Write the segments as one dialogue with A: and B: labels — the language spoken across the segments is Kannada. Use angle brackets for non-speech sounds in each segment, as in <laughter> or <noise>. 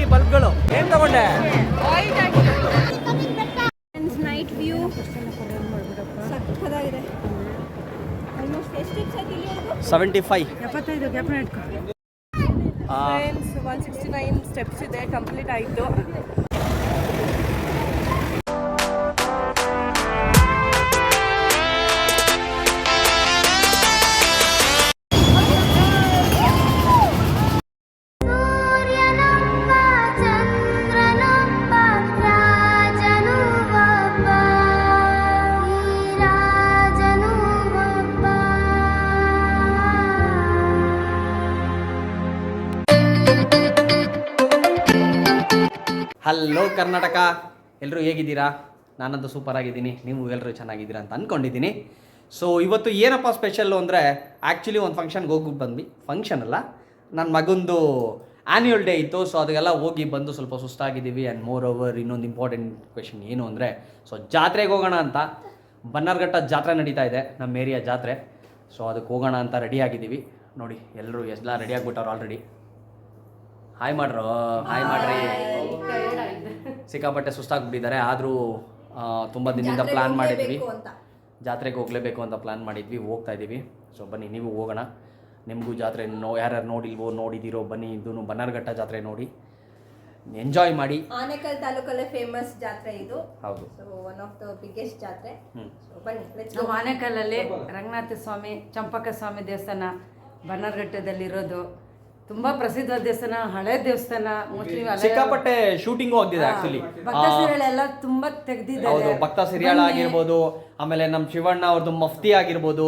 A: ವೆರೈಟಿ ಬಲ್ಬ್ಗಳು. ಏನ್ ತಗೊಂಡೆ?
B: ನೈಟ್ ವ್ಯೂ ಸಕ್ಕದಾಗಿದೆ.
A: ಸೆವೆಂಟಿ ಫೈವ್
C: ಎಪ್ಪತ್ತೈದು ಗ್ಯಾಪ್ ಇಟ್ಕೊ.
D: Friends one sixty nine steps ಇದೆ ಕಂಪ್ಲೀಟ್ ಆಯಿತು.
A: ಹಲೋ ಕರ್ನಾಟಕ ಎಲ್ಲರೂ ಹೇಗಿದ್ದೀರಾ? ನಾನಂತೂ ಸೂಪರ್ ಆಗಿದ್ದೀನಿ. ನೀವು ಎಲ್ಲರೂ ಚೆನ್ನಾಗಿದ್ದೀರಾ ಅಂತ ಅಂದ್ಕೊಂಡಿದ್ದೀನಿ ಸೊ ಇವತ್ತು ಏನಪ್ಪ ಸ್ಪೆಷಲ್ಲು ಅಂದರೆ ಆ್ಯಕ್ಚುಲಿ ಒಂದು ಫಂಕ್ಷನ್ಗೆ ಹೋಗಿ ಬಂದ್ವಿ. ಫಂಕ್ಷನ್ ಅಲ್ಲ ನನ್ನ ಮಗಂದು ಆ್ಯನ್ಯುವಲ್ ಡೇ ಇತ್ತು. ಸೊ ಅದಕ್ಕೆಲ್ಲ ಹೋಗಿ ಬಂದು ಸ್ವಲ್ಪ ಸುಸ್ತಾಗಿದ್ದೀವಿ. ಆ್ಯಂಡ್ ಮೋರ್ ಓವರ್ ಇನ್ನೊಂದು ಇಂಪಾರ್ಟೆಂಟ್ ಕ್ವೆಶನ್ ಏನು ಅಂದರೆ ಸೊ ಜಾತ್ರೆಗೆ ಹೋಗೋಣ ಅಂತ. ಬನ್ನರ್ಘಟ್ಟ ಜಾತ್ರೆ ನಡೀತಾ ಇದೆ, ನಮ್ಮ ಏರಿಯಾ ಜಾತ್ರೆ. ಸೊ ಅದಕ್ಕೆ ಹೋಗೋಣ ಅಂತ ರೆಡಿ ಆಗಿದ್ದೀವಿ. ನೋಡಿ ಎಲ್ಲರೂ ಎಲ್ಲ ರೆಡಿ ಆಗಿಬಿಟ್ಟವ್ರು ಆಲ್ರೆಡಿ ಹಾಯ್ ಮಾಡ್ರು ಹಾಯ್ ಮಾಡ್ರಿ ಸಿಕ್ಕಾಪಟ್ಟೆ ಸುಸ್ತಾಗ್ಬಿಟ್ಟಿದ್ದಾರೆ. ಆದರೂ ತುಂಬ ದಿನದಿಂದ ಪ್ಲ್ಯಾನ್ ಮಾಡಿದ್ವಿ. ಜಾತ್ರೆಗೆ ಹೋಗಲೇಬೇಕು ಅಂತ ಪ್ಲ್ಯಾನ್ ಮಾಡಿದ್ವಿ. ಹೋಗ್ತಾ ಇದ್ದೀವಿ ಸೊ ಬನ್ನಿ ನೀವು ಹೋಗೋಣ. ನಿಮಗೂ ಜಾತ್ರೆ ನೋ ಯಾರ್ಯಾರು ನೋಡಿಲ್ವೋ ನೋಡಿದ್ದೀರೋ ಬನ್ನಿ ಇದೂ ಬನ್ನಾರ್ಘಟ್ಟ ಜಾತ್ರೆ ನೋಡಿ. ಎಂಜಾಯ್ ಮಾಡಿ.
D: ಆನೇಕಲ್ ತಾಲೂಕಲ್ಲೇ ಫೇಮಸ್ ಜಾತ್ರೆ ಇದು.
A: ಹೌದು.
D: So one of the biggest ಜಾತ್ರೆ.
A: ಹ್ಞೂ
D: ಬನ್ನಿ.
C: ಆನೇಕಲ್ಲಲ್ಲಿ ರಂಗನಾಥ ಸ್ವಾಮಿ ಚಂಪಕ ಸ್ವಾಮಿ ದೇವಸ್ಥಾನ ಬನ್ನರ್ಘಟ್ಟದಲ್ಲಿರೋದು ತುಂಬಾ ಪ್ರಸಿದ್ಧ ದೇವಸ್ಥಾನ ಹಳೆ ದೇವಸ್ಥಾನ ಮೋಸ್ಟ್ಲಿ
A: ಸಿಕ್ಕಾಪಟ್ಟೆ ಶೂಟಿಂಗು ಆಗಿದೆ ಆಕ್ಚುಲಿ
C: ಭಕ್ತ ಎಲ್ಲ ತುಂಬಾ ತೆಗ್ದಿದ್ದಾರೆ.
A: ಹೌದು ಭಕ್ತ ಸಿರಿಯಾಳ ಆಗಿರ್ಬೋದು ಆಮೇಲೆ ನಮ್ಮ ಶಿವಣ್ಣ ಅವ್ರದ್ದು ಮಫ್ತಿ ಆಗಿರ್ಬೋದು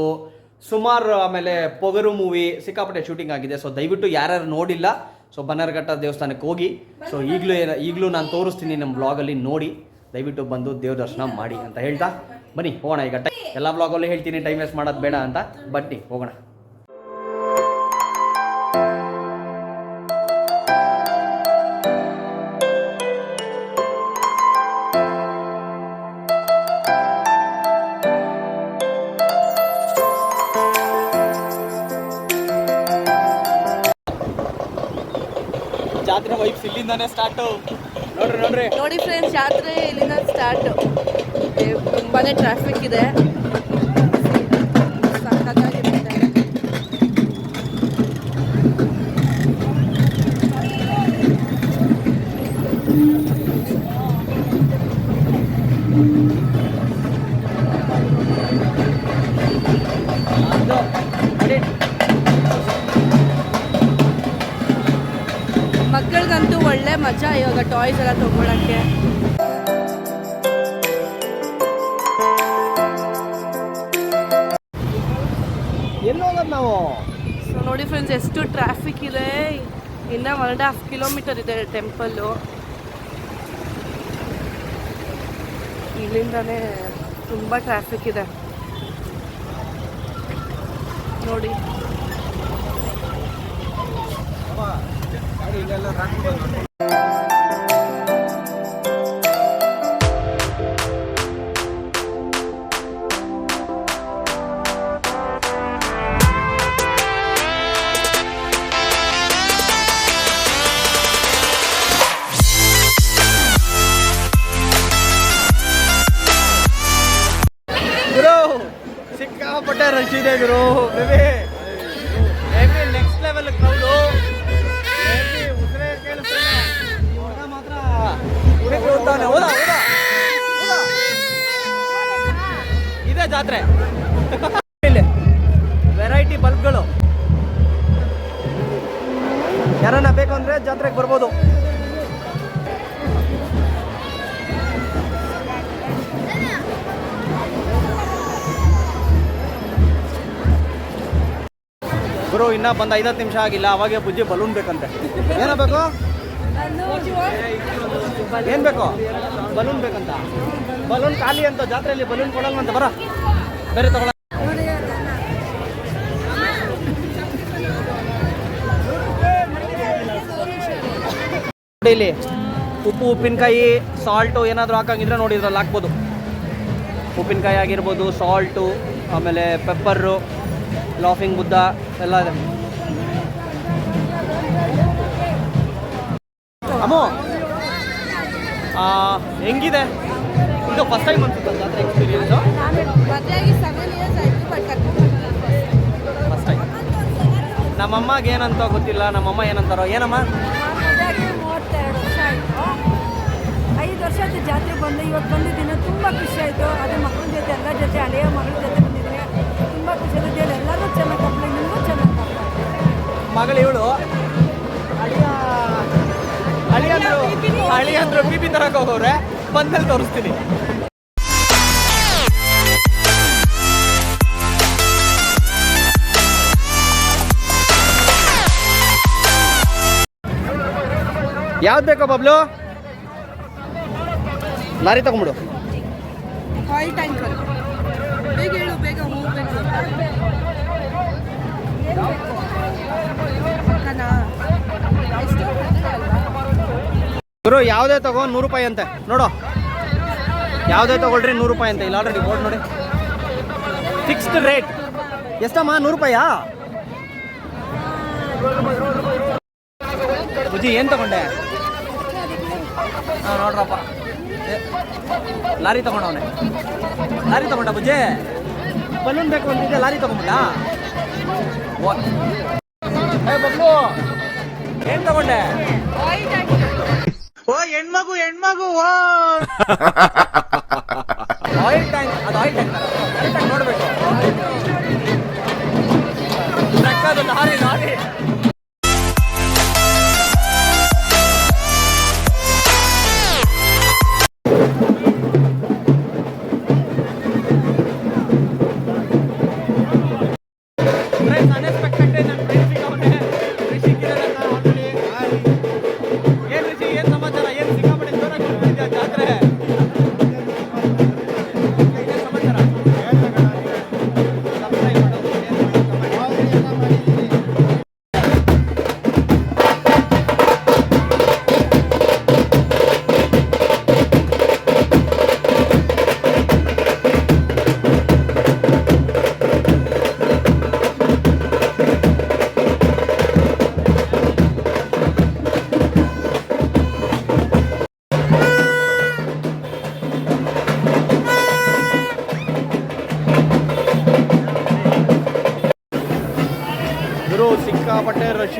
A: ಸುಮಾರು ಆಮೇಲೆ ಪೊಗರು ಮೂವಿ ಸಿಕ್ಕಾಪಟ್ಟೆ ಶೂಟಿಂಗ್ ಆಗಿದೆ. ಸೊ ದಯವಿಟ್ಟು ಯಾರ್ಯಾರು ನೋಡಿಲ್ಲ ಸೊ ಬನ್ನರ್ಘಟ್ಟ ದೇವಸ್ಥಾನಕ್ಕೆ ಹೋಗಿ. ಸೊ ಈಗಲೂ ಈಗಲೂ ನಾನು ತೋರಿಸ್ತೀನಿ ನಮ್ಮ ಬ್ಲಾಗಲ್ಲಿ ನೋಡಿ. ದಯವಿಟ್ಟು ಬಂದು ದೇವ್ರ ದರ್ಶನ ಮಾಡಿ ಅಂತ ಹೇಳ್ತಾ. ಬನ್ನಿ ಹೋಗೋಣ ಈಗ. ಟೈ ಎಲ್ಲ ಬ್ಲಾಗಲ್ಲೂ ಹೇಳ್ತೀನಿ ಟೈಮ್ ವೇಸ್ಟ್ ಮಾಡೋದು ಬೇಡ ಅಂತ. ಬನ್ನಿ ಹೋಗೋಣ. ಜಾತ್ರೆ ವೈಬ್ಸ್ ಇಲ್ಲಿಂದಾನೇ ಸ್ಟಾರ್ಟ್ ನೋಡ್ರಿ ನೋಡ್ರಿ.
D: ನೋಡಿ ಫ್ರೆಂಡ್ಸ್ ಜಾತ್ರೆ ಇಲ್ಲಿಂದ ಸ್ಟಾರ್ಟ್ ತುಂಬಾನೇ ಟ್ರಾಫಿಕ್ ಇದೆ. ಮಜಾ ಇವಾಗ ಟಾಯ್ಸ್ ಎಲ್ಲ ತಗೊಳಕ್ಕೆ.
A: ನಾವು?
D: ಸೊ ನೋಡಿ ಫ್ರೆಂಡ್ಸ್ ಎಷ್ಟು ಟ್ರಾಫಿಕ್ ಇದೆ. ಇನ್ನ ಒನ್ ಆ್ಯಂಡ್ ಹಾಫ್ ಕಿಲೋಮೀಟರ್ ಇದೆ ಟೆಂಪಲ್ಲು ಇಲ್ಲಿಂದಾನೇ ತುಂಬ ಟ್ರಾಫಿಕ್ ಇದೆ. ನೋಡಿ.
A: ಜಾತ್ರೆ. ಇಲ್ಲಿ ವೆರೈಟಿ ಬಲ್ಬ್ಗಳು ಯಾರನ್ನ ಬೇಕು ಅಂದ್ರೆ ಜಾತ್ರೆಗೆ ಬರ್ಬೋದು. ಗುರು, ಇನ್ನ ಬಂದ ಐದತ್ತು ನಿಮಿಷ ಆಗಿಲ್ಲ, ಅವಾಗೆ ಬುಜ್ಜಿ ಬಲೂನ್ ಬೇಕಂತೆ. ಏನ ಬೇಕು? ಏನ್ ಬೇಕು? ಬಲೂನ್ ಬೇಕಂತ. ಬಲೂನ್ ಖಾಲಿ ಅಂತ ಜಾತ್ರೆಯಲ್ಲಿ ಬಲೂನ್ ಕೊಡಲ್ವಂತ, ಬರ. ಬೇರೆ ತಗೊಳ. ಇಲ್ಲಿ ಉಪ್ಪು, ಉಪ್ಪಿನಕಾಯಿ ಸಾಲ್ಟು ಏನಾದರೂ ಹಾಕಂಗಿದ್ರೆ ನೋಡಿ ಇದ್ರಲ್ಲಿ ಹಾಕ್ಬೋದು. ಉಪ್ಪಿನಕಾಯಿ ಆಗಿರ್ಬೋದು ಸಾಲ್ಟು ಆಮೇಲೆ ಪೆಪ್ಪರು ಲಾಫಿಂಗ್ ಬುದ್ಧ ಎಲ್ಲ ಇದೆ. ಅಮ್ಮ ಹೆಂಗಿದೆ? ಇದು ಫಸ್ಟ್ ಟೈಮ್ ಅನ್ಸುತ್ತೆ ಎಕ್ಸ್ಪೀರಿಯನ್ಸು
D: ಮದುವೆಯಾಗಿ ಸೆವೆನ್ ಇಯರ್ಸ್ ಆಯಿತು ಬಟ್
A: ಫಸ್ಟ್ ಟೈಮ್ ನಮ್ಮಮ್ಮಗೆ ಏನಂತ ಗೊತ್ತಿಲ್ಲ ನಮ್ಮಮ್ಮ ಏನಂತಾರೋ. ಏನಮ್ಮ?
B: ಮದುವೆಯಾಗಿ ಮೂವತ್ತೆರಡು ವರ್ಷ ಆಯಿತು. ಐದು ವರ್ಷದ ಜಾತ್ರೆ ಬಂದು. ಇವತ್ತು ಬಂದಿದ್ದೀನಿ ತುಂಬ ಖುಷಿ ಆಯಿತು. ಅದೇ ಮಕ್ಕಳ ಜೊತೆ ಎಲ್ಲ ಜೊತೆ ಹಳೆಯ ಮಗಳ ಜೊತೆ ಬಂದಿದ್ದೀನಿ ತುಂಬ ಖುಷಿ ಆಗುತ್ತೆ ಎಲ್ಲರೂ ಚೆನ್ನಾಗಿ ಕಪ್ಪಳೆ ನಿಮಗೂ ಚೆನ್ನಾಗಿ ಕಪ್ಪಳೆ
A: ಮಗಳು ಇವಳು? ಅಳಿಯ ಅಳಿಯಂದ್ರು ಅಳಿಯಂದ್ರು ಬಿ ಪಿ ತರಕ್ಕೆ ಹೋಗೋರೆ ಬಂದಲ್ಲಿ ತೋರಿಸ್ತೀನಿ. ಯಾವ್ದು ಬೇಕೋ ಬಬ್ಲು? ಲಾರಿ ತಗೊಂಬಿಡು? ಗುರು ಯಾವುದೇ ತಗೋ ನೂರು ರೂಪಾಯಿ ಅಂತೆ. ನೋಡು. ಯಾವುದೇ ತಗೊಳ್ರಿ ನೂರು ರೂಪಾಯಿ ಅಂತ. ಇಲ್ಲ ಆಲ್ರೆಡಿ ಬೋರ್ಡ್ ನೋಡಿ. ಫಿಕ್ಸ್ಡ್ ರೇಟ್ ಎಷ್ಟಮ್ಮ? ನೂರು ರೂಪಾಯಾ? ಬುಜ್ಜಿ ಏನು ತಗೊಂಡೆ? ಹಾಂ ನೋಡ್ರಪ್ಪ. ಲಾರಿ ತಗೊಂಡವನೆ. ಲಾರಿ ತಗೊಂಡ ಬುಜ್ಜಿ? ಬಲೂನ್ ಬೇಕು ಅಂತಿದ್ದೆ ಲಾರಿ ತಗೊಂಡ್ಬಿಟ್ಟ ಏ ಬಬ್ಲು ಏನು ತಗೊಂಡೆ? ಆಯಿಲ್ ಟ್ಯಾಂಕ್ <laughs> ಅದು ಆಯಿಲ್ ಟ್ಯಾಂಕ್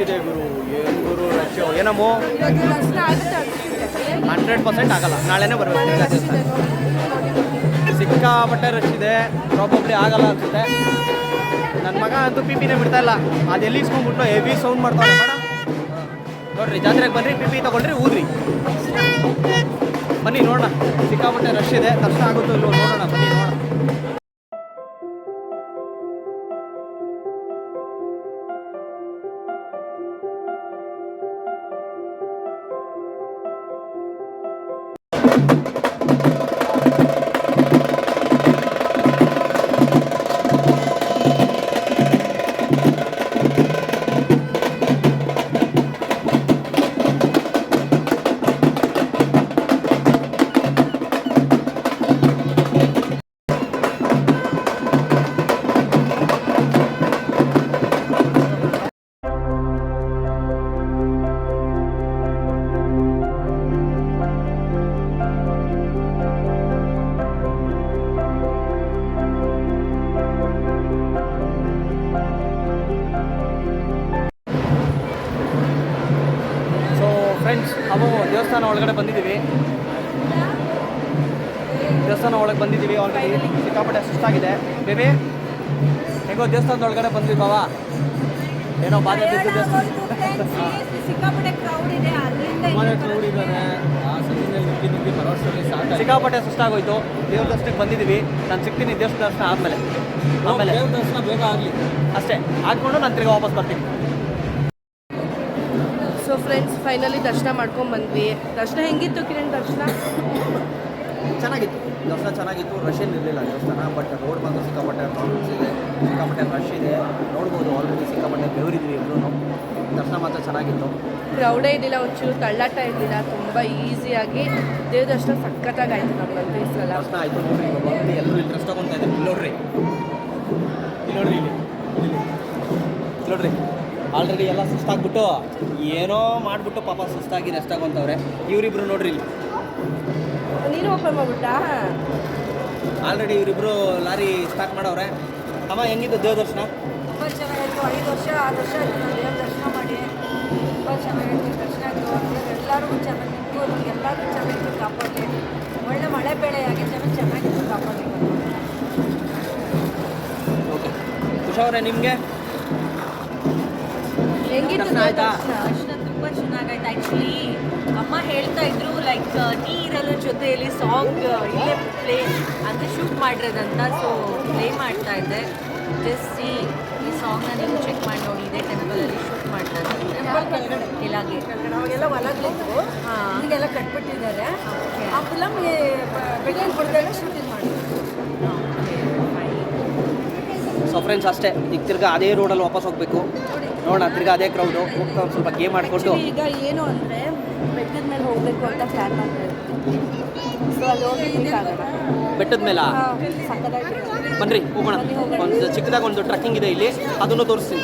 A: ಇದೆ ಗುರು. ಏನು ಗುರು ರಶ್? ಏನಮ್ಮೋ. ಹಂಡ್ರೆಡ್ ಪರ್ಸೆಂಟ್ ಆಗಲ್ಲ. ನಾಳೆನೇ ಬರಬೇಕು. ಸಿಕ್ಕಾಪಟ್ಟೆ ರಶ್ ಇದೆ. ಪ್ರಾಬಬ್ಲಿ ಆಗಲ್ಲ ಅನ್ಸುತ್ತೆ. ನನ್ನ ಮಗ ಅಂತೂ ಪಿ ಪಿನೇ ಬಿಡ್ತಾ ಇಲ್ಲ. ಅದು ಎಲ್ಲಿ ಇಸ್ಕೊಂಡ್ಬಿಟ್ಟು ಹೆವಿ ಸೌಂಡ್ ಮಾಡ್ತಾವೆ ಮೇಡಮ್ ನೋಡ್ರಿ, ಜಾತ್ರೆಗೆ ಬನ್ನಿ ಪಿ ಪಿ ತಗೊಳ್ರಿ ಊದ್ರಿ. ಬನ್ನಿ, ನೋಡೋಣ. ಸಿಕ್ಕಾಪಟ್ಟೆ ರಶ್ ಇದೆ. ದರ್ಶನ ಆಗುತ್ತೋ ಇಲ್ಲೋ ನೋಡೋಣ. ಬನ್ನಿ ದೇವಸ್ಥಾನ ಒಳಗಡೆ ಬಂದಿದ್ದೀವಿ. ದೇವಸ್ಥಾನ ಒಳಗೆ ಬಂದಿದ್ದೀವಿ ಆಲ್ರೆಡಿ ಸಿಕ್ಕಾಪಟ್ಟೆ ಸುಸ್ತಾಗಿದೆ ಬೇಬಿ ಹೇಗೋ ದೇವಸ್ಥಾನದ ಒಳಗಡೆ ಬಂದ್ವಿ ಬಾವ. ಏನೋ ಬಾಧೆ
B: ಸಿಕ್ಕಾಪಟ್ಟೆ
A: ಸುಸ್ತಾಗೋಯ್ತು ದೇವ್ರ ದರ್ಶನಕ್ಕೆ ಬಂದಿದ್ದೀವಿ. ನಾನು ಸಿಗ್ತೀನಿ ದೇವ್ರ ದರ್ಶನ ಆದಮೇಲೆ. ಆಮೇಲೆ.
E: ದರ್ಶನ ಬೇಗ ಆಗಲಿ.
A: ಅಷ್ಟೇ. ಆಗ್ಕೊಂಡು ನಾನು ತಿರ್ಗಿ ವಾಪಸ್ ಬರ್ತೀನಿ.
D: ಫೈನಲಿ ದರ್ಶನ ಮಾಡ್ಕೊಂಡು ಬಂದ್ವಿ. ದರ್ಶನ ಹೆಂಗಿತ್ತು ಕಿರಣ್ ದರ್ಶನ?
A: ಚೆನ್ನಾಗಿತ್ತು. ದರ್ಶನ ಚೆನ್ನಾಗಿತ್ತು. ರಶ್ ಏನು ಇರಲಿಲ್ಲ ದೇವಸ್ಥಾನ ಬಟ್ ರೋಡ್ ಬಂದು ಸಿಕ್ಕಾಪಟ್ಟೆ ಪ್ರಾಬ್ಲಮ್ಸ್ ಇದೆ. ಸಿಕ್ಕಾಪಟ್ಟೆ ರಶ್ ಇದೆ. ನೋಡ್ಬೋದು ಆಲ್ರೆಡಿ ಸಿಕ್ಕಾಪಟ್ಟೆ ಬೆವರಿದ್ವಿ ಎಲ್ಲರೂ ದರ್ಶನ ಮಾತ್ರ ಚೆನ್ನಾಗಿತ್ತು.
D: ಕ್ರೌಡೇ ಇದ್ದಿಲ್ಲ ಒಂಚೂರು ತಳ್ಳಾಟ ಇದ್ದಿಲ್ಲ ತುಂಬ ಈಸಿಯಾಗಿ ದೇವ್ರ ದರ್ಶನ ಸಖತ್ತಾಗಿ ಆಯ್ತು ನಮ್ಮಲ್ಲಿ ಈ ಸಲ.
A: ದರ್ಶನ ಆಯಿತು ನೋಡ್ರಿ ಇವಾಗ already ಎಲ್ಲರೂ ಇಲ್ಲಿ ತಗೊತಾ ಇದ್ದಾರೆ. ಇಲ್ಲಿ ನೋಡ್ರಿ. ಇಲ್ಲಿ ನೋಡ್ರಿ. ಇಲ್ಲಿ ನೋಡ್ರಿ. ಆಲ್ರೆಡಿ ಎಲ್ಲ ಸುಸ್ತಾಗ್ಬಿಟ್ಟು ಏನೋ ಮಾಡಿಬಿಟ್ಟು ಪಾಪ ಸುಸ್ತಾಗಿ ರೆಸ್ಟ್ ಆಗೋಂತವ್ರೆ. ಇವರಿಬ್ರು ನೋಡ್ರಿ ಇಲ್ಲಿ.
D: ನೀನು ಓಪನ್ ಮಾಡ್ಬಿಟ್ಟಾ?
A: ಆಲ್ರೆಡಿ ಇವರಿಬ್ರು ಲಾರಿ ಸ್ಟಾರ್ಟ್ ಮಾಡವ್ರೆ. ಅಮ್ಮ ಹೆಂಗಿದ್ದು ದೇವ ದರ್ಶನ?
B: ತುಂಬ ಚೆನ್ನಾಗಿತ್ತು. ಐದು ವರ್ಷ ಆರು ವರ್ಷ ದೇವ್ರ ದರ್ಶನ ಮಾಡಿ. ತುಂಬ ಚೆನ್ನಾಗಿತ್ತು ದರ್ಶನ ಆಯಿತು. ಎಲ್ಲರಿಗೂ ಚೆನ್ನಾಗಿತ್ತು. ಎಲ್ಲರಿಗೂ ಚೆನ್ನಾಗಿತ್ತು ಕಾಪಾಡಲಿ. ಒಳ್ಳೆ ಮಳೆ ಬೆಳೆಯಾಗಿ ಜನ ಚೆನ್ನಾಗಿತ್ತು ಕಾಪಾಡಲಿ
A: ಓಕೆ ಕುಶವ್ರೆ ನಿಮಗೆ?
D: ಹೆಂಗಿತ್ತು
A: ಆಯ್ತಾ?
E: ದರ್ಶನ ತುಂಬ ಚೆನ್ನಾಗಾಯ್ತು. ಆ್ಯಕ್ಚುಲಿ ಅಮ್ಮ ಹೇಳ್ತಾ ಇದ್ರು ಲೈಕ್ ನೀರಲ್ಲ ಜೊತೆಯಲ್ಲಿ ಸಾಂಗ್ ಇಲ್ಲೇ ಪ್ಲೇ ಅಂದರೆ ಶೂಟ್ ಮಾಡಿರೋದಂತ ಸೊ ಪ್ಲೇ ಮಾಡ್ತಾ ಇದ್ದೆ. ಜಸ್ಟ್ ಸಿ ಈ ಸಾಂಗ್ನ ನೀವು ಚೆಕ್ ಮಾಡಿ ನೋಡಿ ಇದೇ ಟೆಂಪಲಲ್ಲಿ ಶೂಟ್ ಮಾಡ್ತಾರೆ. ಇಲ್ಲಾಗೆ
B: ಅವಾಗೆಲ್ಲ ಹೊಲಗಳಿದ್ವು
E: ಹಾ.
B: ಈಗೆಲ್ಲ ಕಟ್ಬಿಟ್ಟಿದ್ದಾರೆ. ಆ ಫಿಲಮ್ ಬೆಂಗಳೂರು ಬಡ್ದಾಗ ಶೂಟಿಂಗ್ ಮಾಡಿದ್ರು.
A: ಸೊ ಫ್ರೆಂಡ್ಸ್ ಅಷ್ಟೇ. ಈಗ ತಿರ್ಗಾ ಅದೇ ರೋಡಲ್ಲಿ ವಾಪಸ್ ಹೋಗಬೇಕು. ನೋಡೋಣ ತಿರ್ಗಾ ಅದೇ ಕ್ರೌಡು ಹೋಗ್ತಾ ಒಂದು ಸ್ವಲ್ಪ ಗೇಮ್ ಆಡ್ಕೊಂಡು.
D: ಈಗ ಏನು ಅಂದರೆ ಬೆಟ್ಟದ ಮೇಲೆ ಹೋಗಬೇಕು ಅಂತ ಪ್ಲ್ಯಾನ್ ಮಾಡ್ತಾ ಇರ್ತೀವಿ ಸೊ ಅಲ್ಲಿ ಹೋಗಿ
A: ಬೆಟ್ಟದ ಮೇಲೆ? ಬನ್ರಿ ಹೋಗೋಣ. ಒಂದು ಚಿಕ್ಕದಾಗ ಒಂದು ಟ್ರಕ್ಕಿಂಗ್ ಇದೆ ಇಲ್ಲಿ. ಅದನ್ನು ತೋರಿಸ್ತೀನಿ.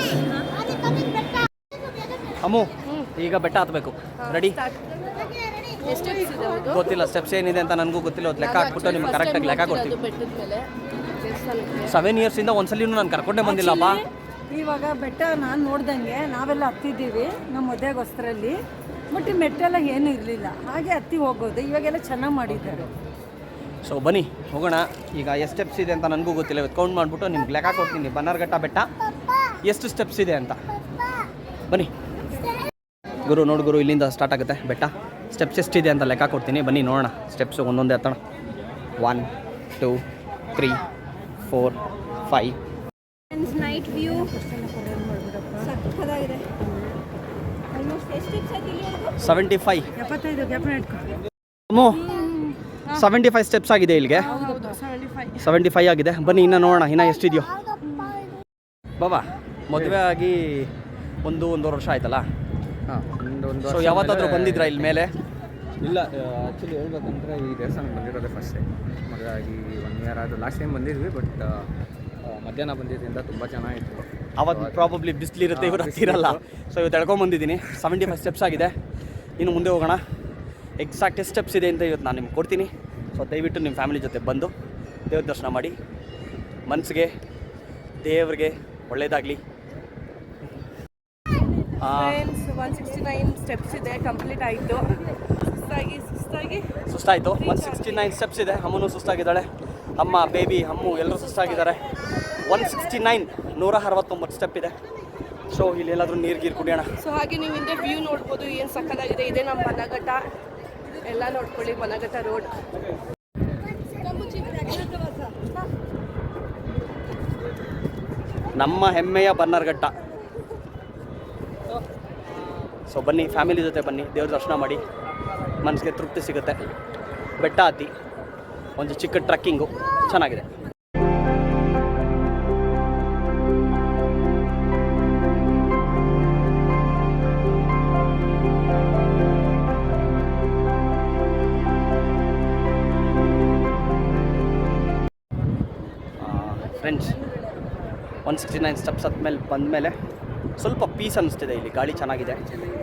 A: ಅಮ್ಮು ಈಗ ಬೆಟ್ಟ ಹತ್ಬೇಕು. ರೆಡಿ
D: ಎಷ್ಟು ಇದೆ ಅದು
A: ಗೊತ್ತಿಲ್ಲ ಸ್ಟೆಪ್ಸ್ ಏನಿದೆ ಅಂತ ನನಗೂ ಗೊತ್ತಿಲ್ಲ. ಅದು ಲೆಕ್ಕ ಹಾಕ್ಬಿಟ್ಟು ನಿಮ್ಗೆ ಕರೆಕ್ಟಾಗಿ ಲೆಕ್ಕ ಕೊಡ್ತೀನಿ.
D: ಬೆಟ್ಟದ ಮೇಲೆ. ದೇವಸ್ಥಾನಕ್ಕೆ
A: ಸೆವೆನ್ ಇಯರ್ಸಿಂದ ಒಂದ್ಸಲಿನೂ ನಾನು ಕರ್ಕೊಂಡೇ ಬಂದಿಲ್ಲಪ್ಪ.
B: ಇವಾಗ ಬೆಟ್ಟ ನಾನು ನೋಡ್ದಂಗೆ ನಾವೆಲ್ಲ ಹತ್ತಿದ್ದೀವಿ ನಮ್ಮ ಮದುವೆಗೋಸ್ಕರಲ್ಲಿ ಬಟ್ ಈ ಮೆಟ್ಟೆಲ್ಲ ಏನೂ ಇರಲಿಲ್ಲ. ಹಾಗೆ ಹತ್ತಿ ಹೋಗೋದು, ಇವಾಗೆಲ್ಲ ಚೆನ್ನಾಗಿ ಮಾಡಿದ್ದಾರೆ.
A: ಸೊ ಬನ್ನಿ, ಹೋಗೋಣ. ಈಗ ಎಷ್ಟು ಸ್ಟೆಪ್ಸ್ ಇದೆ ಅಂತ ನನಗೂ ಗೊತ್ತಿಲ್ಲ. ಇವತ್ತು ಕೌಂಟ್ ಮಾಡಿಬಿಟ್ಟು ನಿಮ್ಗೆ ಲೆಕ್ಕ ಕೊಡ್ತೀನಿ. ಬನ್ನಾರ್ಘಟ್ಟ ಬೆಟ್ಟ, ಎಷ್ಟು ಸ್ಟೆಪ್ಸ್ ಇದೆ ಅಂತ. ಬನ್ನಿ. ಗುರು, ನೋಡು ಗುರು, ಇಲ್ಲಿಂದ ಸ್ಟಾರ್ಟ್ ಆಗುತ್ತೆ ಬೆಟ್ಟ. ಸ್ಟೆಪ್ಸ್ ಎಷ್ಟಿದೆ ಅಂತ ಲೆಕ್ಕ ಕೊಡ್ತೀನಿ. ಬನ್ನಿ, ನೋಡೋಣ. ಸ್ಟೆಪ್ಸ್ ಒಂದೊಂದೇ ಹತ್ತೋಣ. One two three four five
E: night view
B: ಸಕ್ಕದಾಗಿದೆ
A: seventy five
B: ಎಪ್ಪತ್ತೈದು ಜ್ಞಾಪನ
A: ಅಮ್ಮು ಸೆವೆಂಟಿ ಫೈವ್ ಸ್ಟೆಪ್ಸ್ ಆಗಿದೆ ಇಲ್ಲಿಗೆ.
D: ಸೆವೆಂಟಿ ಫೈವ್
A: ಆಗಿದೆ. ಬನ್ನಿ ಇನ್ನು ನೋಡೋಣ ಇನ್ನು ಎಷ್ಟಿದೆಯೋ ಬಾಬಾ ಮದುವೆ ಆಗಿ ಒಂದು ಒಂದೂವರೆ ವರ್ಷ ಆಯ್ತಲ್ಲ?
F: ಹಾಂ ಒಂದು ಒಂದು
A: ಸೊ
F: ವರ್ಷ
A: ಯಾವತ್ತಾದ್ರೂ ಬಂದಿದ್ರಾ ಇಲ್ಲಿ ಮೇಲೆ?
F: ಇಲ್ಲ ಆ್ಯಕ್ಚುಲಿ ಹೇಳ್ಬೇಕಂದ್ರೆ ಈ ದೇವಸ್ಥಾನಕ್ಕೆ ಬಂದಿರೋದೇ ಫಸ್ಟ್ ಟೈಮ್ ಮದುವೆ ಆಗಿ ಒನ್ ಇಯರ್ ಆದರೂ ಲಾಸ್ಟ್ ಟೈಮ್ ಬಂದಿದ್ವಿ ಬಟ್ ಮಧ್ಯಾಹ್ನ ಬಂದಿದ್ದರಿಂದ ತುಂಬ ಚೆನ್ನಾಗಿತ್ತು.
A: ಅವತ್ತು ಪ್ರಾಬಬ್ಲಿ ಬಿಸಿಲಿರುತ್ತೆ ಇವರು ಹತ್ತಿರಲ್ಲ. ಸೊ ಇವತ್ತು ಎಳ್ಕೊಂಬಂದಿದ್ದೀನಿ ಸೆವೆಂಟಿ ಫೈವ್ ಸ್ಟೆಪ್ಸ್ ಆಗಿದೆ. ಇನ್ನು ಮುಂದೆ ಹೋಗೋಣ. ಎಕ್ಸಾಕ್ಟ್ ಎಷ್ಟು ಸ್ಟೆಪ್ಸ್ ಇದೆ ಅಂತ ಇವತ್ತು ನಾನು ನಿಮ್ಗೆ ಕೊಡ್ತೀನಿ. ಸೊ ದಯವಿಟ್ಟು ನಿಮ್ಮ ಫ್ಯಾಮಿಲಿ ಜೊತೆ ಬಂದು ದೇವ್ರ ದರ್ಶನ ಮಾಡಿ. ಮನಸ್ಸಿಗೆ ದೇವ್ರಿಗೆ ಒಳ್ಳೆಯದಾಗಲಿ
D: friends one sixty nine steps ಇದೆ ಕಂಪ್ಲೀಟ್ ಆಯಿತು. ಸುಸ್ತಾಗಿ ಸುಸ್ತಾಗಿ.
A: ಸುಸ್ತಾಯಿತು. ಒನ್ ಸಿಕ್ಸ್ಟಿ ನೈನ್ ಸ್ಟೆಪ್ಸ್ ಇದೆ. ಅಮ್ಮನೂ ಸುಸ್ತಾಗಿದ್ದಾಳೆ. ಅಮ್ಮ ಬೇಬಿ ಅಮ್ಮು ಎಲ್ಲರೂ ಸುಸ್ತಾಗಿದ್ದಾರೆ. ಒನ್ ಸಿಕ್ಸ್ಟಿ ನೈನ್ ನೂರ ಅರವತ್ತೊಂಬತ್ತು ಸ್ಟೆಪ್ ಇದೆ. ಸೊ ಇಲ್ಲಿ ಎಲ್ಲಾದರೂ ನೀರು ಗೀರು ಕುಡಿಯೋಣ.
D: ಸೊ ಹಾಗೆ ನೀವು ಹಿಂದೆ ವ್ಯೂ ನೋಡ್ಬೋದು ಏನು ಸಕ್ಕದಾಗಿದೆ ಇದೆ ನಮ್ಮ ಮನಘಟ್ಟ ಎಲ್ಲ ನೋಡ್ಕೊಳ್ಳಿ ಮನಘಟ್ಟ ರೋಡ್
A: ನಮ್ಮ ಹೆಮ್ಮೆಯ ಬನ್ನರ್ಘಟ್ಟ ಸೊ ಬನ್ನಿ ಫ್ಯಾಮಿಲಿ ಜೊತೆ ಬನ್ನಿ. ದೇವ್ರ ದರ್ಶನ ಮಾಡಿ. ಮನಸ್ಸಿಗೆ ತೃಪ್ತಿ ಸಿಗುತ್ತೆ. ಬೆಟ್ಟ ಹತ್ತಿ. ಒಂದು ಚಿಕ್ಕ ಟ್ರಕ್ಕಿಂಗು ಚೆನ್ನಾಗಿದೆ. ನೈನ್ ಸ್ಟೆಪ್ಸ್ ಬಂದ ಬಂದಮೇಲೆ ಸ್ವಲ್ಪ ಪೀಸ್ ಅನಿಸ್ತಿದೆ ಇಲ್ಲಿ. ಗಾಳಿ ಚೆನ್ನಾಗಿದೆ.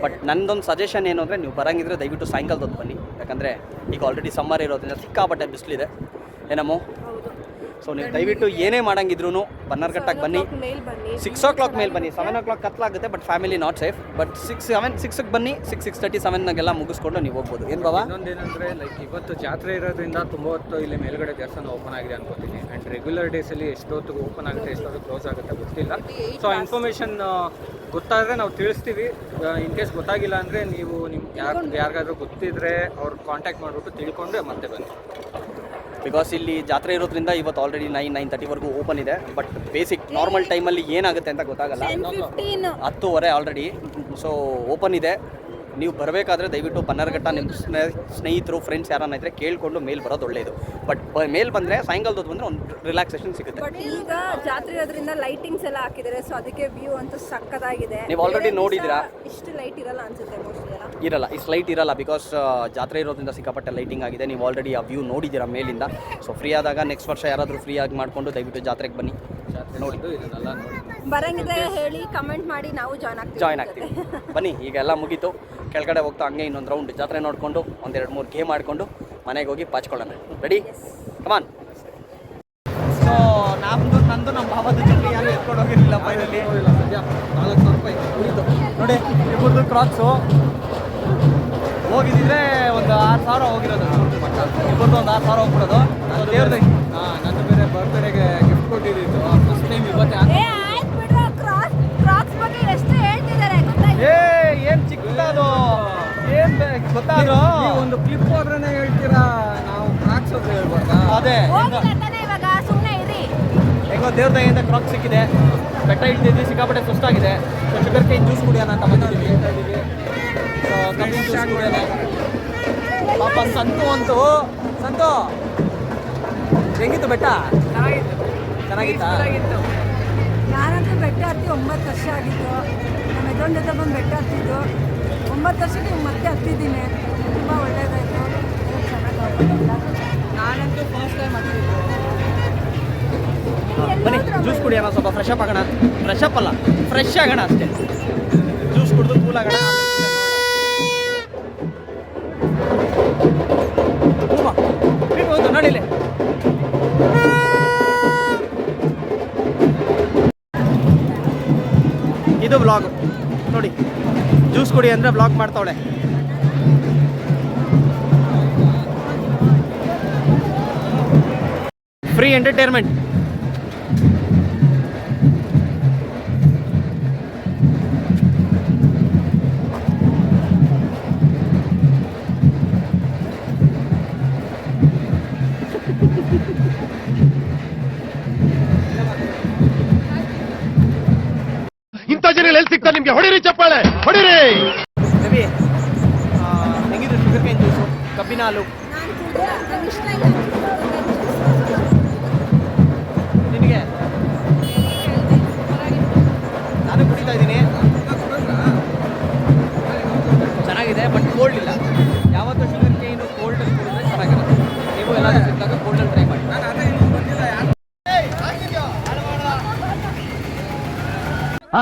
A: ಬಟ್ ನನ್ನದೊಂದು ಸಜೆಷನ್ ಏನು ಅಂದರೆ ನೀವು ಬರಂಗಿದ್ರೆ ದಯವಿಟ್ಟು ಸಾಯಂಕಾಲದೊತ್ತು ಬನ್ನಿ. ಯಾಕಂದರೆ ಈಗ ಆಲ್ರೆಡಿ ಸಮ್ಮರ್ ಇರೋದ್ರಿಂದ ಸಿಕ್ಕಾಪಟ್ಟೆ ಬಿಸಿಲಿದೆ. ಏನಮ್ಮೋ? ಸೊ ನೀವು ದಯವಿಟ್ಟು ಏನೇ ಮಾಡಂಗಿದ್ರು ಬನ್ನರ್ಘಟ್ಟಕ್ಕೆ ಬನ್ನಿ. ಸಿಕ್ಸ್ ಓ ಕ್ಲಾಕ್ ಮೇಲೆ ಬನ್ನಿ. Seven o'clock ಕತ್ಲಾಗುತ್ತೆ but family not safe but six seven ಸಿಕ್ಸ್ಗೆ ಬನ್ನಿ. ಸಿಕ್ಸ್ ಸಿಕ್ಸ್ ತರ್ಟಿ ಸೆವೆನ್ನಾಗೆಲ್ಲ ಮುಗಿಸ್ಕೊಂಡು ನೀವು ಹೋಗ್ಬೋದು. ಏನು ಬಾಬಾ
F: ಇನ್ನೊಂದೇನಂದರೆ ಲೈಕ್ ಇವತ್ತು ಜಾತ್ರೆ ಇರೋದ್ರಿಂದ ತುಂಬ ಹೊತ್ತು ಇಲ್ಲಿ ಮೇಲ್ಗಡೆ ದೇವಸ್ಥಾನ ಓಪನ್ ಆಗಿದೆ ಅನ್ಕೋತೀನಿ. ಆ್ಯಂಡ್ ರೆಗ್ಯುಲರ್ ಡೇಸಲ್ಲಿ ಎಷ್ಟೊತ್ತಿಗೆ ಓಪನ್ ಆಗುತ್ತೆ ಎಷ್ಟೊತ್ತು ಕ್ಲೋಸ್ ಆಗುತ್ತೆ ಗೊತ್ತಿಲ್ಲ. ಸೊ ಆ ಇನ್ಫಾರ್ಮೇಷನ್ ಗೊತ್ತಾದರೆ ನಾವು ತಿಳಿಸ್ತೀವಿ. ಇನ್ ಕೇಸ್ ಗೊತ್ತಾಗಿಲ್ಲ ಅಂದರೆ ನೀವು ನಿಮ್ಗೆ ಯಾರು ಯಾರಿಗಾದ್ರೂ ಗೊತ್ತಿದ್ರೆ ಅವ್ರು ಕಾಂಟ್ಯಾಕ್ಟ್ ಮಾಡಿಬಿಟ್ಟು ತಿಳ್ಕೊಂಡು ಮತ್ತೆ ಬನ್ನಿ.
A: ಬಿಕಾಸ್ ಇಲ್ಲಿ ಜಾತ್ರೆ ಇರೋದ್ರಿಂದ ಇವತ್ತು ಆಲ್ರೆಡಿ ನೈನ್ ನೈನ್ ತರ್ಟಿವರೆಗೂ ಓಪನ್ ಇದೆ. ಬಟ್ ಬೇಸಿಕ್ ನಾರ್ಮಲ್ ಟೈಮಲ್ಲಿ ಏನಾಗುತ್ತೆ ಅಂತ ಗೊತ್ತಾಗಲ್ಲ. ಹತ್ತುವರೆ ಆಲ್ರೆಡಿ ಸೊ ಓಪನ್ ಇದೆ. ನೀವು ಬರಬೇಕಾದ್ರೆ ದಯವಿಟ್ಟು ಬನ್ನರ್ಘಟ್ಟ ನಿಮ್ಮ ಸ್ನೇ- ಸ್ನೇಹಿತರು ಫ್ರೆಂಡ್ಸ್ ಯಾರನ್ನ ಇದ್ರೆ ಕೇಳಿಕೊಂಡು ಮೇಲ್ ಬರೋದು ಒಳ್ಳೆಯದು ಬಟ್ ಮೇಲ್ ಬಂದರೆ ಸಾಯಂಕಾಲದೊತ್ತು ಬಂದರೆ ಒಂದು ರಿಲ್ಯಾಕ್ಸೇಷನ್ ಸಿಗುತ್ತೆ.
B: ಬಟ್ ಈಗ ಜಾತ್ರೆ ಇರೋದ್ರಿಂದ ಲೈಟಿಂಗ್ಸ್ ಎಲ್ಲ ಹಾಕಿದರೆ ಸೊ ಅದಕ್ಕೆ ವ್ಯೂ ಅಂತೂ ಸಕ್ಕದಾಗಿದೆ
A: ನೀವು
B: ಆಲ್ರೆಡಿ
A: ನೋಡಿದ್ರಾ
B: ಇಷ್ಟು ಲೈಟ್ ಇರಲ್ಲ ಅನ್ಸುತ್ತೆ
A: ಇರಲ್ಲ ಈ ಸ್ಲೈಟ್ ಇರಲ್ಲ ಬಿಕಾಸ್ ಜಾತ್ರೆ ಇರೋದ್ರಿಂದ ಸಿಕ್ಕಾಪಟ್ಟೆ ಲೈಟಿಂಗ್ ಆಗಿದೆ. ನೀವು ಆಲ್ರೆಡಿ ಆ ವ್ಯೂ ನೋಡಿದ್ದೀರಾ ಮೇಲಿಂದ. ಸೊ ಫ್ರೀ ಆದಾಗ ನೆಕ್ಸ್ಟ್ ವರ್ಷ ಯಾರಾದರೂ ಫ್ರೀ ಆಗಿ ಮಾಡಿಕೊಂಡು ದಯವಿಟ್ಟು ಜಾತ್ರೆಗೆ ಬನ್ನಿ.
F: ಜಾತ್ರೆ ನೋಡಿದ್ದು ಇದನ್ನೆಲ್ಲ ನೋಡಿ.
B: ಬರಂಗಿದ್ರೆ ಹೇಳಿ ಕಮೆಂಟ್ ಮಾಡಿ ನಾವು ಜಾಯ್ನ್ ಆಗ್ತೀವಿ.
A: ಜಾಯ್ನ್ ಆಗ್ತೀವಿ. ಬನ್ನಿ ಈಗ ಎಲ್ಲ ಮುಗೀತು. ಕೆಳಗಡೆ ಹೋಗ್ತಾ ಹಂಗೆ ಇನ್ನೊಂದು ರೌಂಡ್ ಜಾತ್ರೆ ನೋಡಿಕೊಂಡು ಒಂದೆರಡು ಮೂರು ಗೇಮ್ ಮಾಡಿಕೊಂಡು ಮನೆಗೆ ಹೋಗಿ ಪಾಚ್ಕೊಳ್ಳೋಣ. ರೆಡಿ ಕಮಾನ್ ಸೊ ನಮ್ಮದು ನಂದು ನಮ್ಮ ಭಾವದ ಜೊತೆ ಯಾರು ಎತ್ಕೊಂಡು ಹೋಗಿರಲಿಲ್ಲ ಫೈನಲಿ
F: ನಾಲ್ಕು ಸಾವಿರ ರೂಪಾಯಿ.
A: ನೋಡಿ ಇಬ್ಬರದು ಕ್ರಾಕ್ಸು ಹೋಗಿದ್ದಿದ್ರೆ ಒಂದು ಆರು ಸಾವಿರ ಹೋಗಿರೋದು. ಇಬ್ಬರದು ಒಂದು ಆರು ಸಾವಿರ ಹೋಗ್ಬಿಡೋದು. ಅದು ದೇವ್ರದ್ದು
F: ಹಾಂ ನನ್ನ ಬೇರೆ ಬರ್ತ್ಡೇಗೆ ಗಿಫ್ಟ್ ಕೊಟ್ಟಿದ್ದು ಫಸ್ಟ್ ಟೈಮ್ ಇವತ್ತೇ
B: ಏ
A: ಏನು ಚಿಕ್ಕದು ಏನು ಗೊತ್ತಾದ್ರು?
F: ನೀವು ಒಂದು ಕ್ಲಿಪ್ ಹೋದ್ರೆ ಹೇಳ್ತೀರಾ? ನಾವು ಕ್ರಾಕ್ಸ್ ಹೋದ್ರೆ ಹೇಳ್ಬಾರ್ದಾ
A: ಅದೇ.
B: ಹೋಗಿಲ್ಲ ಇವಾಗ ಸುಮ್ಮನೆ ಇರಿ.
A: ಹೆಂಗೋ ದೇವ್ರ ದಯಿಂದ ಕ್ರಾಕ್ ಸಿಕ್ಕಿದೆ. ಬೆಟ್ಟ ಇಳ್ತಿದ್ವಿ ಸಿಕ್ಕಾಪಟ್ಟೆ ಸುಸ್ತಾಗಿದೆ. ಸೊ ಶುಗರ್ ಕೈ ಜ್ಯೂಸ್ ಕುಡಿಯೋಣ ಅಂತ ಬಂದಿದ್ದೀವಿ. ಜ್ಯೂಸ್ ಕುಡಿಯೋಣ ಪಾಪ ಸಂತು ಅಂತೂ ಸಂತು. ಹೆಂಗಿತ್ತು ಬೆಟ್ಟ? ಚೆನ್ನಾಗಿತ್ತಾ?
B: ನಾನಂತೂ ಬೆಟ್ಟ ಹತ್ತಿ ಒಂಬತ್ತು ವರ್ಷ ಆಗಿತ್ತು ನಮ್ಮ ಎದೊಂದು ಜೊತೆ ಬಂದು ಬೆಟ್ಟ ಹತ್ತಿದ್ದು. ಒಂಬತ್ತು ವರ್ಷಕ್ಕೆ ಮತ್ತೆ ಹತ್ತಿದ್ದೀನಿ. ತುಂಬ ಒಳ್ಳೇದಾಯಿತು. ನಾನಂತೂ ಫಸ್ಟ್ ಟೈಮ್
A: ಬನ್ನಿ ಜ್ಯೂಸ್ ಕುಡಿಯೋಣ ಸ್ವಲ್ಪ ಫ್ರೆಶ್ ಅಪ್ ಆಗೋಣ. ಫ್ರೆಶ್ ಅಪ್ ಅಲ್ಲ ಫ್ರೆಶ್ ಆಗೋಣ ಅಷ್ಟೇ. ಜ್ಯೂಸ್ ಕುಡಿದು ಕೂಲ್ ಆಗೋಣ. ಒಂದು ಇಲ್ಲಿ ಇದು ಬ್ಲಾಗ್ ನೋಡಿ ಜ್ಯೂಸ್ ಕುಡಿ ಅಂದರೆ ಬ್ಲಾಗ್ ಮಾಡ್ತಾವಳೆ. ಫ್ರೀ ಎಂಟರ್ಟೈನ್ಮೆಂಟ್
G: ನಿಮ್ಗೆ ಹೊಡಿರಿ ಚಪ್ಪಾಳೆ ಹೊಡಿರಿ.
A: ರವಿ ಹೆಂಗಿದ್ರು ಶುಗರ್ ಕೇನ್ ಜ್ಯೂಸು ಕಬ್ಬಿನ ಹಾಲು
B: ನಾನು ಕುಡ್ದೆ ನಂಗೆ ಇಷ್ಟ ಇಲ್ಲ
A: ನಿನಗೆ ನಾನು ಕುಡಿತಾ ಇದ್ದೀನಿ. ಚೆನ್ನಾಗಿದೆ ಬಟ್ ಕೋಲ್ಡ್ ಇಲ್ಲ. ಯಾವತ್ತೂ ಶುಗರ್ ಕೇನು ಕೋಲ್ಡಲ್ಲಿ ಕುಡಿದ್ರೆ ಚೆನ್ನಾಗಿರುತ್ತೆ. ನೀವು ಎಲ್ಲಾದ್ರೂ ಸಿಕ್ಕಿದಾಗ ಕೋಲ್ಡಲ್ಲಿ ಟ್ರೈ ಮಾಡಿ.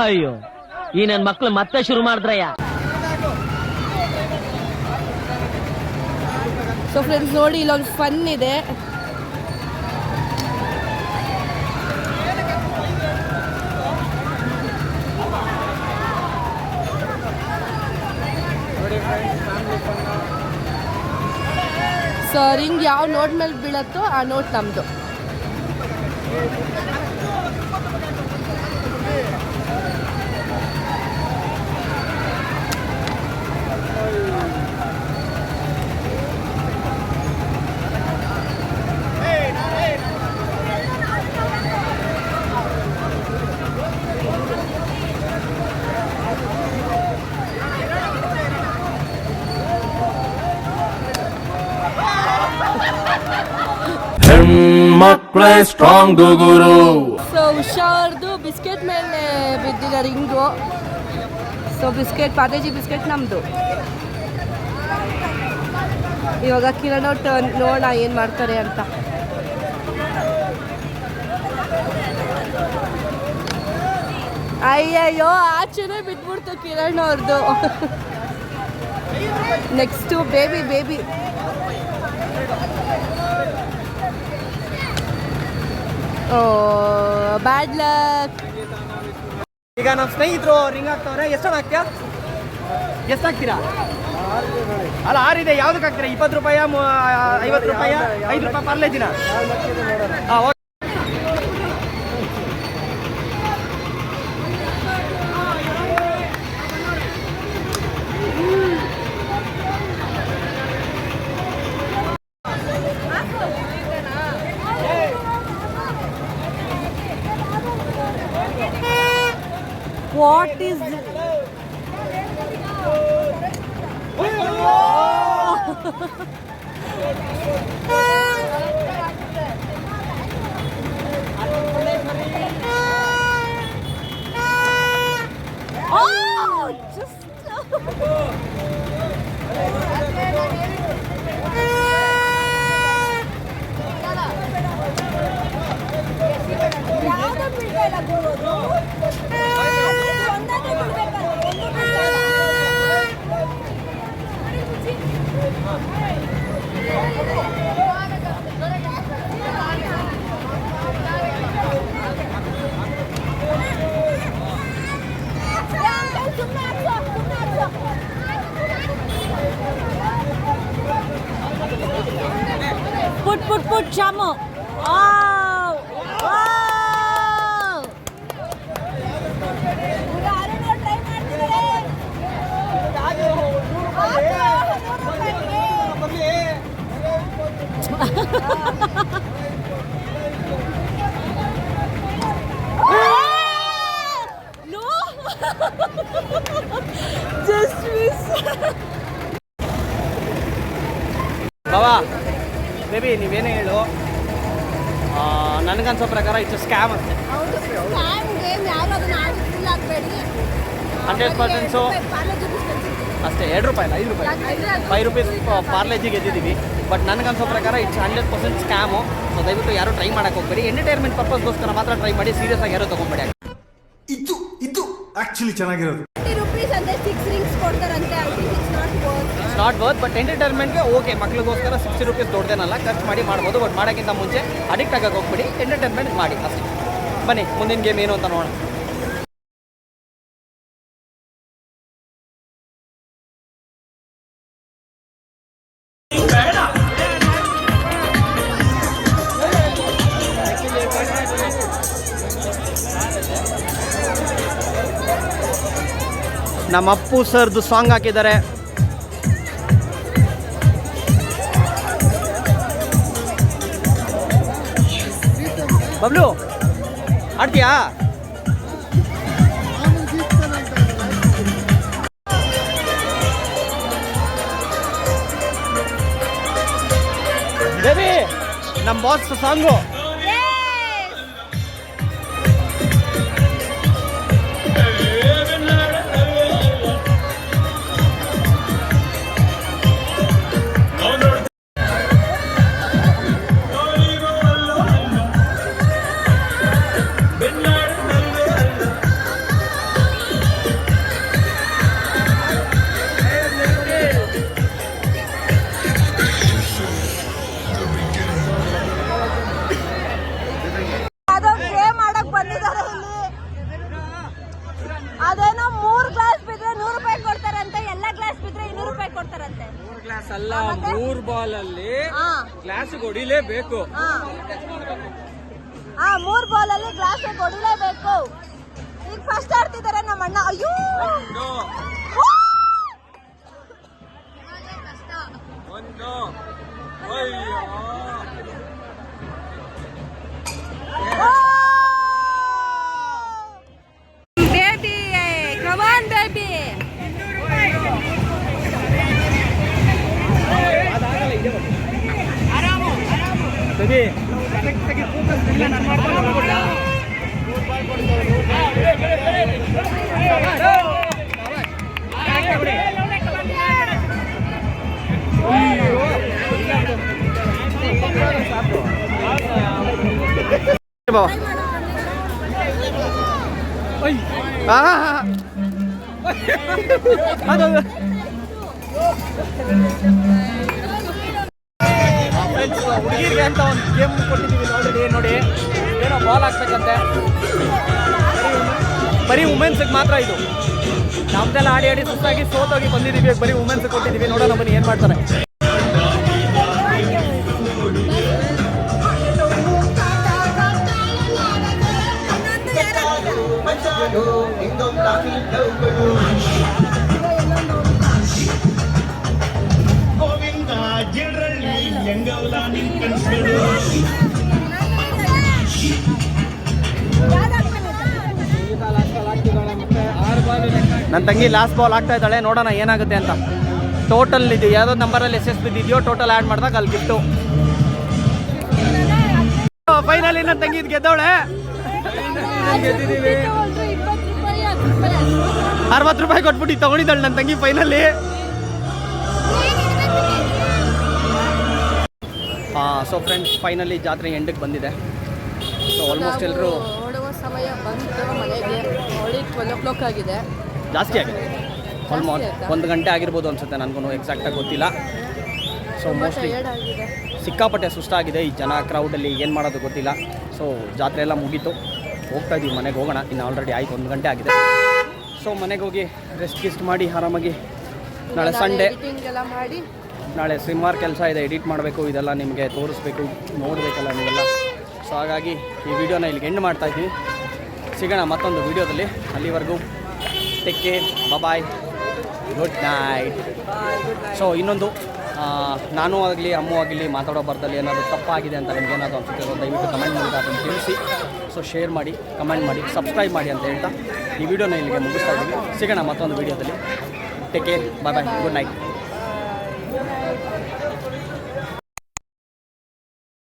H: ಅಯ್ಯೋ. ಈ ನನ್ನ ಮಕ್ಳು ಮತ್ತೆ ಶುರು ಮಾಡಿದ್ರಯ್ಯ.
D: ಸೊ ಫ್ರೆಂಡ್ಸ್ ನೋಡಿ ಇಲ್ಲೊಂದು ಫನ್ ಇದೆ. ಸೊ ರಿಂಗ್ ಯಾವ ನೋಟ್ ಮೇಲೆ ಬೀಳತ್ತೋ ಆ ನೋಟ್ ನಮ್ಮದು
G: ಹೆಣ್ಮಕ್ಳೇ ಸ್ಟ್ರಾಂಗ್ ಗುರು
D: ಸೊ ಹುಷಾರ್ದು ಬಿಸ್ಕೆಟ್ ಮೇಲೆ ಬಿದ್ದಿದೆ ರಿಂಗು. ಸೊ ಬಿಸ್ಕೆಟ್ ಪಾತೇಜಿ ಬಿಸ್ಕೆಟ್ ನಮ್ಮದು ಇವಾಗ ಕಿರಣ್ ಟರ್ನ್ ನೋಡೋಣ ಏನು ಮಾಡ್ತಾರೆ ಅಂತ. ಅಯ್ಯಯ್ಯೋ, ಆಚೆನೇ ಬಿಟ್ಬಿಡ್ತು ಕಿರಣ್ ಅವ್ರದ್ದು next baby baby oh bad luck
A: ಈಗ ನಮ್ಮ ಸ್ನೇಹಿತರು ರಿಂಗ್ ಹಾಕ್ತವ್ರೆ. ಎಷ್ಟು ಹಾಕ್ತೀಯಾ? ಎಷ್ಟು ಹಾಕ್ತೀರಾ? ಅಲ್ಲ ಆರಿದೆ ಯಾವ್ದಕ್ಕೆ ಹಾಕ್ತೀರಾ? ಇಪ್ಪತ್ತು ರೂಪಾಯಿ ಐವತ್ತು ರೂಪಾಯ? ಐದು ರೂಪಾಯಿ? ಪರ್ಲೇ ದಿನ? ಓಕೆ
B: ವಾಟ್ ಈಸ್ ಯಾವ್ದು ಬೀಳ್ತಾ ಇಲ್ಲ
E: put put put chamo ah No! Just miss.
A: ಬಾಬಾ ಬೇಬಿ ನೀವೇನೇ ಹೇಳು ನನಗನ್ಸೋ ಪ್ರಕಾರ ಇಟ್ಸ್ ಸ್ಕ್ಯಾಮ್ ಅಂತೆ
B: ಹೌದು ಸ್ಕ್ಯಾಮ್ ಗೇಮ್ ಯಾರು ಅದನ್ನ ಆಡಿಲ್ಲ ಆಗಬೇಡಿ
A: ಹಂಡ್ರೆಡ್ ಪರ್ಸೆಂಟ್ಸು ಅಷ್ಟೇ ಎರಡು ರೂಪಾಯಿ ಅಲ್ಲ ಐದು ರೂಪಾಯಿ ಫೈವ್ ರುಪೀಸ್ ಪಾರ್ಲೇಜಿ ಗೆದ್ದಿದ್ದೀವಿ ಬಟ್ ನನಗನ್ಸೋ ಪ್ರಕಾರ it's hundred percent scam. So ದಯವಿಟ್ಟು ಯಾರು ಟ್ರೈ ಮಾಡಕ್ಕೆ ಹೋಗ್ಬೇಡಿ. ಎಂಟರ್ಟೈನ್ಮೆಂಟ್ ಪರ್ಪಸ್ಗೋಸ್ಕರ ಮಾತ್ರ ಟ್ರೈ ಮಾಡಿ ಸೀರಿಯಸ್ ಆಗಿ ಯಾರು ತೊಗೊಂಬೇಡಿ
I: ಇದು ಇದು ಆಕ್ಚುಲಿ ಚೆನ್ನಾಗಿರೋದು.
B: ರುಪೀಸ್ ಅಂದ್ರೆ ಸಿಕ್ಸ್ ರಿಂಗ್ಸ್ ಕೊಡ್ತಾರಂತೆ. It's not worth
A: it's not worth but ಎಂಟರ್ಟೈನ್ಮೆಂಟ್ಗೆ okay ಮಕ್ಳಿಗೋಸ್ಕರ ಸಿಕ್ಸ್ಟಿ ರುಪೀಸ್ ದೊಡ್ಡದೇನಲ್ಲ ಖರ್ಚು ಮಾಡಿ ಮಾಡ್ಬೋದು ಬಟ್ ಮಾಡೋಕ್ಕಿಂತ ಮುಂಚೆ ಅಡಿಕ್ಟ್ ಆಗಕ್ಕೆ ಹೋಗ್ಬಿಡಿ ಎಂಟರ್ಟೈನ್ಮೆಂಟ್ ಮಾಡಿ ಅಷ್ಟೇ. ಬನ್ನಿ ಮುಂದಿನ ಗೇಮ್ ಏನು ಅಂತ ನೋಡೋಣ. ನಮ್ಮ ಅಪ್ಪು ಸರ್ದು ಸಾಂಗ್ ಹಾಕಿದ್ದಾರೆ. ಬಬ್ಲು ಆಡ್ತೀಯಾ ನಮ್ಮ ಬಾಸ್ ಸಾಂಗು.
F: ಹೊಡಿಲೇಬೇಕು.
B: ಆ ಮೂರ್ ಬಾಲ್ ಅಲ್ಲಿ ಗ್ಲಾಸ್ ಹೊಡಿಲೇಬೇಕು. ಈಗ ಫಸ್ಟ್ ಆಡ್ತಿದ್ದಾರೆ ನಮ್ಮ ಅಣ್ಣ ಅಯ್ಯೋ
A: ಬಾವ. ಹುಡುಗಿರಿಗೆ ಅಂತ ಒಂದು ಗೇಮ್ ಕೊಟ್ಟಿದ್ದೀವಿ ನೋಡಿ ನೋಡಿ. ಏನೋ ಬಾಲ್ ಹಾಕ್ಬೇಕಂತೆ. ಬರೀ ವುಮೆನ್ಸ್ಗೆ ಮಾತ್ರ ಇದು. ನಮ್ದೆಲ್ಲ ಆಡಿ ಆಡಿ ಸುಸ್ತಾಗಿ ಸೋತೋಗಿ ಬಂದಿದ್ದೀವಿ, ಬರೀ ವುಮೆನ್ಸ್ ಕೊಟ್ಟಿದ್ದೀವಿ. ನೋಡೋಣ ಬನ್ನಿ, ಏನು ಮಾಡ್ತಾರೆ. ನನ್ನ ತಂಗಿ ಲಾಸ್ಟ್ ಬಾಲ್ ಆಗ್ತಾ ಇದ್ದಾಳೆ, ನೋಡೋಣ ಏನಾಗುತ್ತೆ ಅಂತ. ಟೋಟಲ್ ಇದು ಯಾವುದೋ ನಂಬರಲ್ಲಿ ಎಸ್ ಎಸ್ ಬಿದ್ದಿದೆಯೋ ಟೋಟಲ್ ಆ್ಯಡ್ ಮಾಡಿದಾಗ ಅಲ್ಲಿ ಗಿಫ್ಟು ಫೈನಲಿ ನನ್ನ ತಂಗಿ ಇದು ಗೆದ್ದವಳೆ. ಅರವತ್ತು ರೂಪಾಯಿ ಕೊಟ್ಬಿಟ್ಟು ತಗೊಂಡಿದ್ದಾಳೆ ನನ್ನ ತಂಗಿ ಫೈನಲ್ಲಿ ಸೊ ಫ್ರೆಂಡ್ಸ್ ಫೈನಲಿ ಜಾತ್ರೆ ಎಂಡಕ್ಕೆ ಬಂದಿದೆ. ಸೊ ಆಲ್ಮೋಸ್ಟ್ ಎಲ್ಲರೂ
D: ಸಮಯ ಬಂತು, ಮನೆಗೆ. ಹೊಳಿ ಟ್ವೆಲ್ ಓ ಕ್ಲಾಕ್ ಆಗಿದೆ.
A: ಜಾಸ್ತಿ ಆಗಿದೆ. ಆಲ್ಮೋಸ್ಟ್? ಒಂದು ಗಂಟೆ ಆಗಿರ್ಬೋದು ಅನಿಸುತ್ತೆ ನನಗೂ ಎಕ್ಸಾಕ್ಟಾಗಿ ಗೊತ್ತಿಲ್ಲ. ಸೊ ಮೋಸ್ಟ್ಲಿ ಸಿಕ್ಕಾಪಟ್ಟೆ ಸುಸ್ತಾಗಿದೆ. ಈ ಜನ ಕ್ರೌಡಲ್ಲಿ ಏನು ಮಾಡೋದು ಗೊತ್ತಿಲ್ಲ. ಸೊ ಜಾತ್ರೆ ಎಲ್ಲ ಮುಗೀತು. ಹೋಗ್ತಾ ಇದ್ದೀವಿ ಮನೆಗೆ ಹೋಗೋಣ. ಇನ್ನು ಆಲ್ರೆಡಿ ಆಯ್ತು ಒಂದು ಗಂಟೆ ಆಗಿದೆ. ಸೊ ಮನೆಗೆ ಹೋಗಿ ರೆಸ್ಟ್ ಗಿಸ್ಟ್ ಮಾಡಿ ಆರಾಮಾಗಿ ನಾಳೆ ಸಂಡೇ
D: ಮಾಡಿ.
A: ನಾಳೆ ಸಿಮ್ಮಾರ್ ಕೆಲಸ ಇದೆ ಎಡಿಟ್ ಮಾಡಬೇಕು. ಇದೆಲ್ಲ ನಿಮಗೆ ತೋರಿಸ್ಬೇಕು ನೋಡಬೇಕಲ್ಲ ನೀವೆಲ್ಲ. ಸೊ ಹಾಗಾಗಿ ಈ ವಿಡಿಯೋನ ಇಲ್ಲಿಗೆ ಎಂಡ್ ಮಾಡ್ತಾ ಇದ್ದೀವಿ. ಸಿಗೋಣ ಮತ್ತೊಂದು ವಿಡಿಯೋದಲ್ಲಿ. ಅಲ್ಲಿವರೆಗೂ take care bye good night so ಇನ್ನೊಂದು ನಾನು ಆಗಲಿ, ಅಮ್ಮ ಆಗಲಿ ಮಾತಾಡೋ ಬರ್ತಲ್ಲಿ ಏನಾದರೂ ತಪ್ಪಾಗಿದೆ ಅಂತ ನಿಮ್ಗೆ ಏನಾದರೂ ಅನ್ಸುತ್ತೆ ದಯವಿಟ್ಟು ಕಮೆಂಟ್ ಮೂಲಕ ಅದನ್ನು ತಿಳಿಸಿ. ಸೊ ಶೇರ್ ಮಾಡಿ ಕಮೆಂಟ್ ಮಾಡಿ ಸಬ್ಸ್ಕ್ರೈಬ್ ಮಾಡಿ ಅಂತ ಹೇಳ್ತಾ ಈ ವಿಡಿಯೋನ ಇಲ್ಲಿಗೆ ಮುಗಿಸ್ತಾ ಇದ್ದೀವಿ ಸಿಗೋಣ ಮತ್ತೊಂದು ವೀಡಿಯೋದಲ್ಲಿ take care bye bye good night